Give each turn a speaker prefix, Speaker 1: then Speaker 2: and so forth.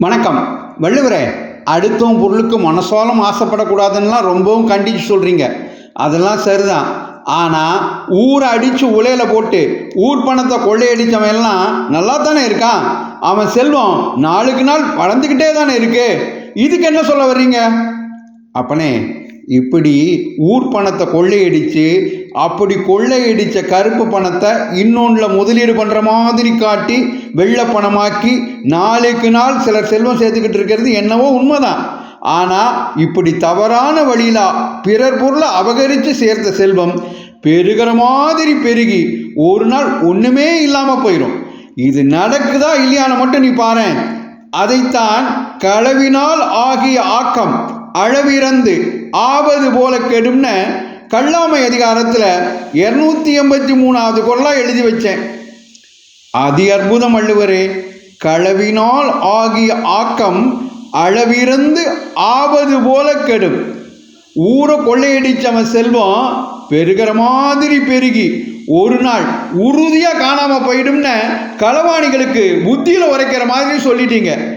Speaker 1: வணக்கம். வள்ளுவரே அடுத்தவும் பொருளுக்கு மனசோலம் ஆசைப்படக்கூடாதுன்னா ரொம்பவும் கண்டிச்சு சொல்கிறீங்க அதெல்லாம் சரிதான். ஆனால் ஊரை அடித்து உலையில் போட்டு ஊர் பணத்தை கொள்ளையடித்தவன் எல்லாம் நல்லா தானே இருக்கான்? அவன் செல்வம் நாளுக்கு நாள் வளர்ந்துக்கிட்டே தானே இருக்கு. இதுக்கு என்ன சொல்ல வர்றீங்க? அப்பனே இப்படி ஊர் பணத்தை கொள்ளையடித்து அப்படி கொள்ளையடித்த கருப்பு பணத்தை இன்னொன்றில் முதலீடு பண்ணுற மாதிரி காட்டி வெள்ளை பணமாக்கி நாளுக்கு நாள் சிலர் செல்வம் சேர்த்துக்கிட்டு இருக்கிறது என்னவோ உண்மைதான். ஆனால் இப்படி தவறான வழியில் பிறர் பொருளை அபகரித்து சேர்த்த செல்வம் பெருகிற மாதிரி பெருகி ஒரு நாள் ஒன்றுமே இல்லாமல் போயிடும் இது நடக்குதா இல்லையான்னு மட்டும் நீ பாரேன். அதைத்தான் களவினால் ஆகிய ஆக்கம் அளவிறந்து ஆவது போல கெடும்னு கல்லாமை அதிகாரத்தில் இரநூத்தி எண்பத்தி மூணாவது குரலாக எழுதி வச்சேன். அதி அற்புதம் அள்ளுவரே களவினால் ஆகிய ஆக்கம் அளவிறந்து ஆவது போல கெடும். ஊரை கொள்ளையடிச்சவன் செல்வம் பெருகிற மாதிரி பெருகி ஒரு நாள் உறுதியாக காணாமல் போயிடும்னு களவாணிகளுக்கு புத்தியில் உரைக்கிற மாதிரி சொல்லிட்டீங்க.